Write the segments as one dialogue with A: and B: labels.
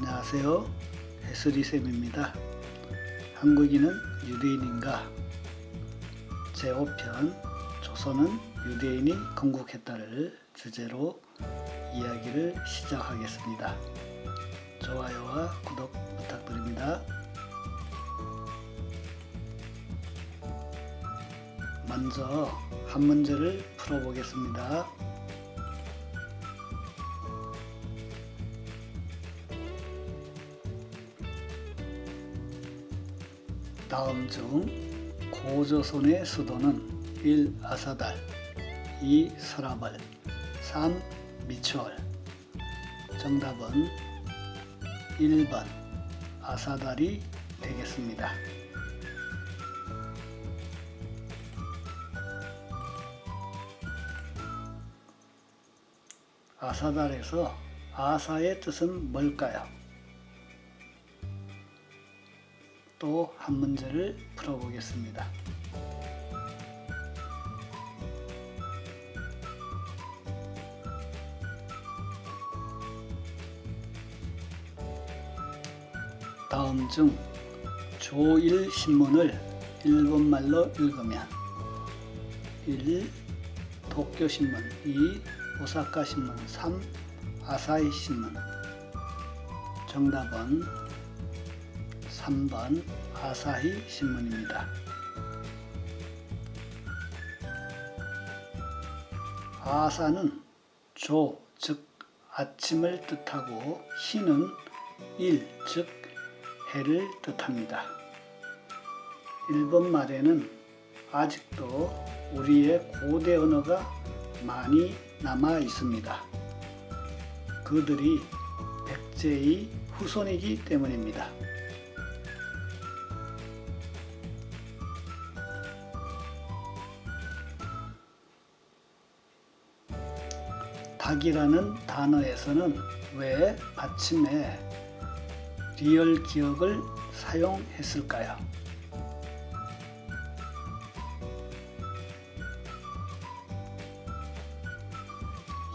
A: 안녕하세요. 해수리쌤입니다. 한국인은 유대인인가? 제5편 조선은 유대인이 건국했다를 주제로 이야기를 시작하겠습니다. 좋아요와 구독 부탁드립니다. 먼저 한 문제를 풀어보겠습니다. 다음 중 고조선의 수도는 1. 아사달 2. 서라벌 3. 미추홀 정답은 1번 아사달이 되겠습니다. 아사달에서 아사의 뜻은 뭘까요? 또 한 문제를 풀어보겠습니다. 다음 중 조일 신문을 일본말로 읽으면 1. 도쿄 신문 2. 오사카 신문 3. 아사히 신문 정답은 3번 아사히 신문입니다. 아사는 조, 즉 아침을 뜻하고 희는 일, 즉 해를 뜻합니다. 일본 말에는 아직도 우리의 고대 언어가 많이 남아 있습니다. 그들이 백제의 후손이기 때문입니다. 닭이라는 단어에서는 왜 받침에 리얼 기억을 사용했을까요?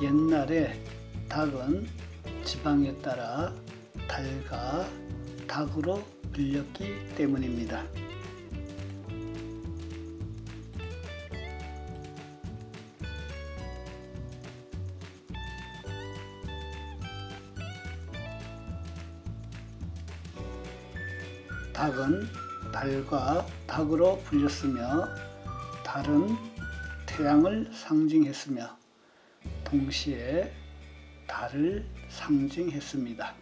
A: 옛날에 닭은 지방에 따라 달과 닭으로 불렸기 때문입니다. 닭은 달과 닭으로 불렸으며 달은 태양을 상징했으며 동시에 달을 상징했습니다.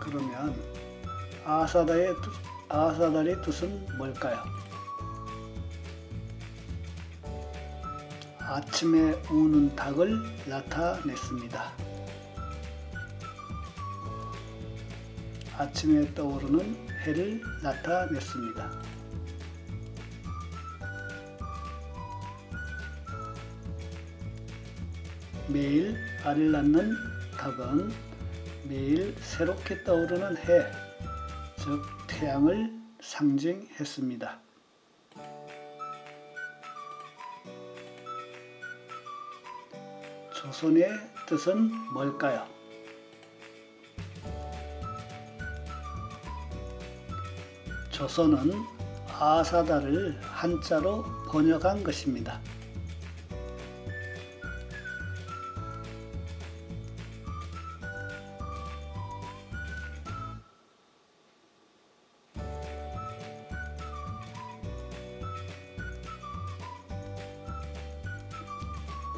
A: 그러면 아사다의 뜻, 아사달의 뜻은 뭘까요? 아침에 우는 닭을 나타냈습니다. 아침에 떠오르는 해를 나타냈습니다. 매일 알을 낳는 닭은 매일 새롭게 떠오르는 해, 즉 태양을 상징했습니다. 조선의 뜻은 뭘까요? 조선은 아사다를 한자로 번역한 것입니다.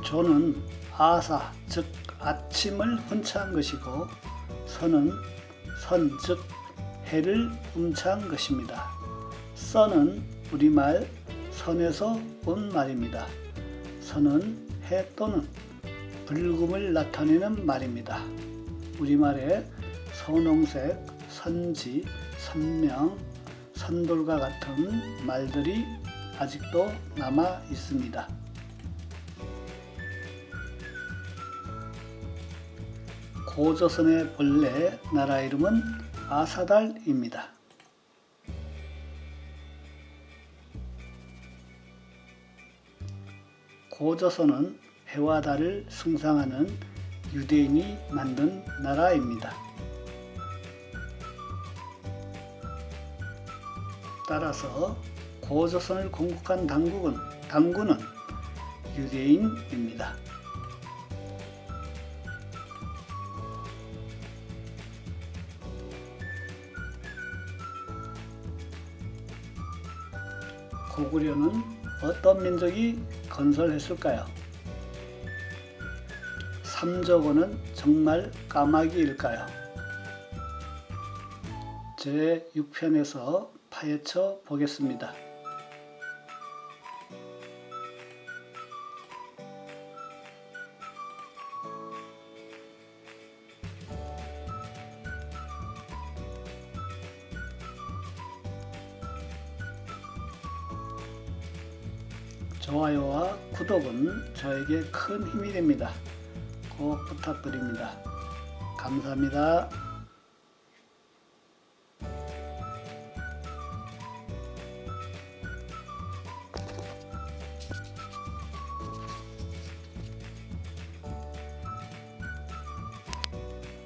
A: 조는 아사, 즉 아침을 hun차한 것이고 선은 선, 즉 해를 음차한 것입니다. 선은 우리말 선에서 온 말입니다. 선은 해 또는 붉음을 나타내는 말입니다. 우리말에 선홍색, 선지, 선명, 선돌과 같은 말들이 아직도 남아 있습니다. 고조선의 본래 나라 이름은 아사달입니다. 고조선은 해와 달을 숭상하는 유대인이 만든 나라입니다. 따라서 고조선을 건국한 당국은 당군은 유대인입니다. 고구려는 어떤 민족이 건설했을까요? 삼조고는 정말 까마귀일까요? 제 6편에서 파헤쳐 보겠습니다. 좋아요와 구독은 저에게 큰 힘이 됩니다. 꼭 부탁드립니다. 감사합니다.